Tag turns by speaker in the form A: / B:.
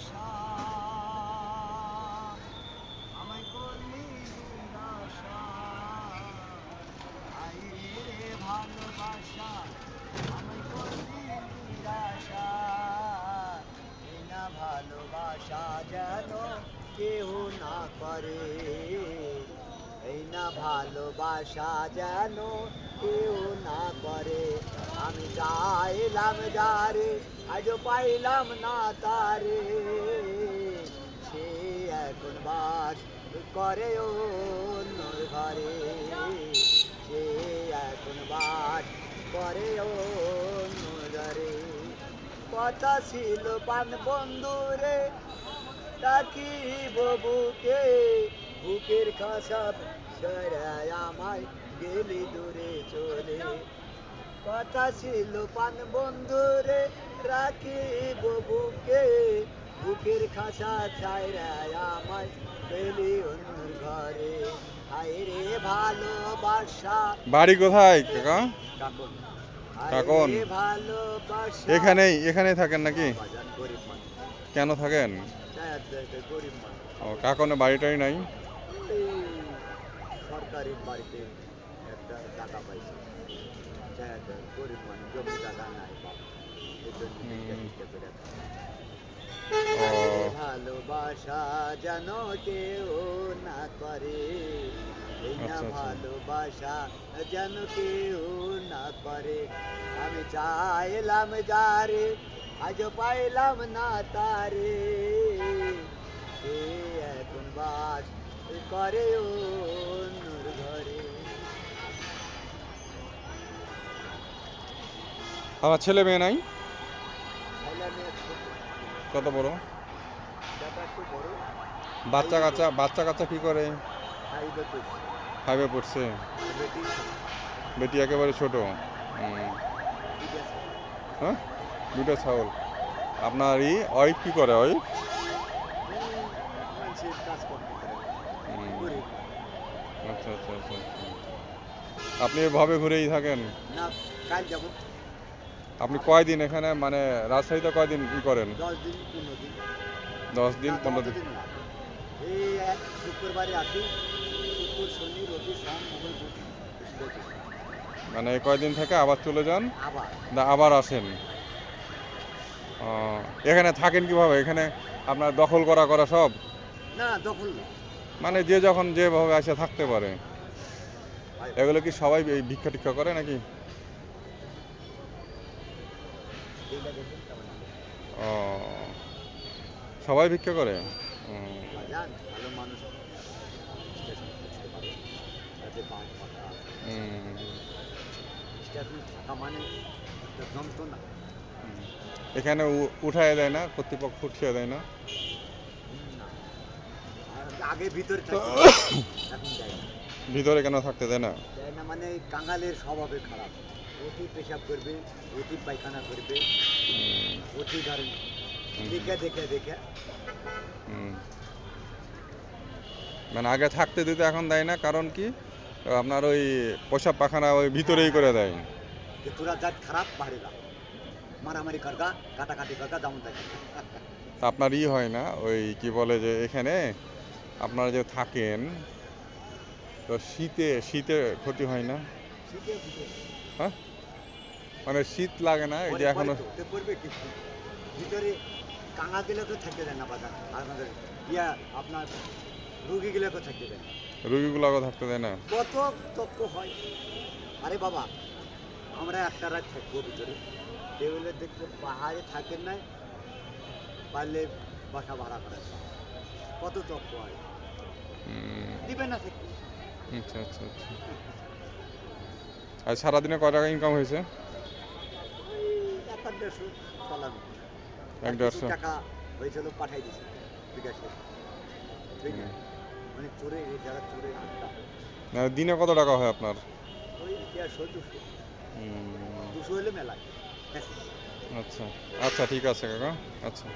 A: আশা আমায় করলি নিরাশা আই রে ভালোবাসা আমায় করলি এই না ভালোবাসা যেন কেউ না করে এই ভালোবাসা যেন কেউ না করে। আমি চাইলাম যারে আজও পাইলাম না তারে। সে এখন বাস করে অন্যর ঘরে। সে এখন বাস করে অন্য ঘরে। কথা ছিল পান বন্ধুরে ডাকি বুকে। বুকের খাসা সরায় আমায় গেলি দূরে চলে। কথা ছিল পান বন্ধুরে রাখি বুকে। বুকের খাসা ছায়রায় আমায় গেলি অন্যর ঘরে। হায় ভালোবাসা।
B: বাড়ি কোথায় কাকা?
A: কাকন।
B: এখানেই এখানেই থাকেন নাকি?
A: গরিব
B: কেন থাকেন? ও কাকনে বাড়িটাই নাই?
A: সরকারি বাড়িতে টাকা পাইছে গরিব মানুষ জমি জায়গা নাই ভালোবাসা যেন কেউ না করে। ভালোবাসা যেন কেউ না করে আমি চাইলাম যারে আজ পাইলাম না তারে এখন বাস করে অন্যর
B: আমার ছেলে মেয়ে নাই। কত বড়? বাচ্চা কাচ্চা বাচ্চা কাচ্চা কি করে? ফাইভে পড়ছে।
A: বেটি
B: একেবারে ছোট। হ্যাঁ? দুটো ছাগল। আপনার ই ওয়াইফ কি করে ওয়াইফ আচ্ছা আচ্ছা আচ্ছা আচ্ছা। আপনি এভাবে ঘুরেই থাকেন?
A: না, কাল
B: আপনি কয়দিন এখানে মানে রাজশাহীতে কয়দিন ই করেন?
A: দশ দিন পনেরো দিন।
B: মানে কয়দিন থেকে আবার চলে যান?
A: আবার
B: না আবার আসেন? এখানে থাকেন কীভাবে? এখানে আপনার দখল করা করা সব?
A: না দখল
B: মানে যে যখন যেভাবে আসে থাকতে পারে। এগুলো কি সবাই ভিক্ষা টিক্ষা করে নাকি
A: এইটা দেখুন কেমন লাগে।
B: ও সবাই ভিক্ষা করে ও,
A: বাজান, ভালো মানুষ স্টেশন খুঁজতে পারে তাদের বাদ কথা
B: হুম,
A: স্টেশনে থাকা একটা যন্ত্রণা
B: হুম। এখানে উঠায় দেয় না? কর্তৃপক্ষ উঠিয়ে দেয় না?
A: আগে ভিতরে
B: ভিতরে কেন থাকতে দেয় না?
A: দেয় না মানে কাঙালের স্বভাবে খারাপ। অতি পেশাব করবে অতি পায়খানা করবে। অতি ধরেন দেখে দেখে দেখে।
B: মানে আগে থাকতে দিতে এখন দেয় না কারণ কি? আপনার ওই পোশাক পাখানা ওই ভিতরেই করে দেয়।
A: যে তোরা জাত খারাপ যা। মারামারি করগা কাটাকাটি করগা যেমন থাকে
B: তা আপনার ই হয় না ওই কি বলে যে এখানে আপনারা যে থাকেন তো শীতে শীতে ক্ষতি হয় না? হ্যাঁ? মানে শীত লাগে না এই যে
A: এখনও তো, তো ভিতরে কাঙা গেলেও থাকতে দেয় না বাজার আর আমাদের ইয়া আপনার রুগী গেলেও থাকতে দেয় না।
B: রুগীগুলোকে থাকতে দেয় না?
A: কত তত্ত্ব হয়। আরে বাবা আমরা একটা রাত থাকব ভিতরে। টেবিলে দেখব পাহাড়ে থাকেন নাই পারলে বাসা ভাড়া করা। কত তত্ত্ব হয়।
B: হুম,
A: দিবে না থাকতে
B: আচ্ছা আচ্ছা আচ্ছা। আর সারাদিনে কয় টাকা ইনকাম হয়েছে?
A: এক দেড়শো টাকা হয়েছিল পাঠাই দিছি বিকাশে। ঠিক আছে? মানে চোরে যারা চোরে
B: না, দিনে কত টাকা হয় আপনার?
A: ওই দেড়শো দুশো। দুশো হলে মেলায়।
B: আচ্ছা। আচ্ছা ঠিক আছে কাকা। আচ্ছা।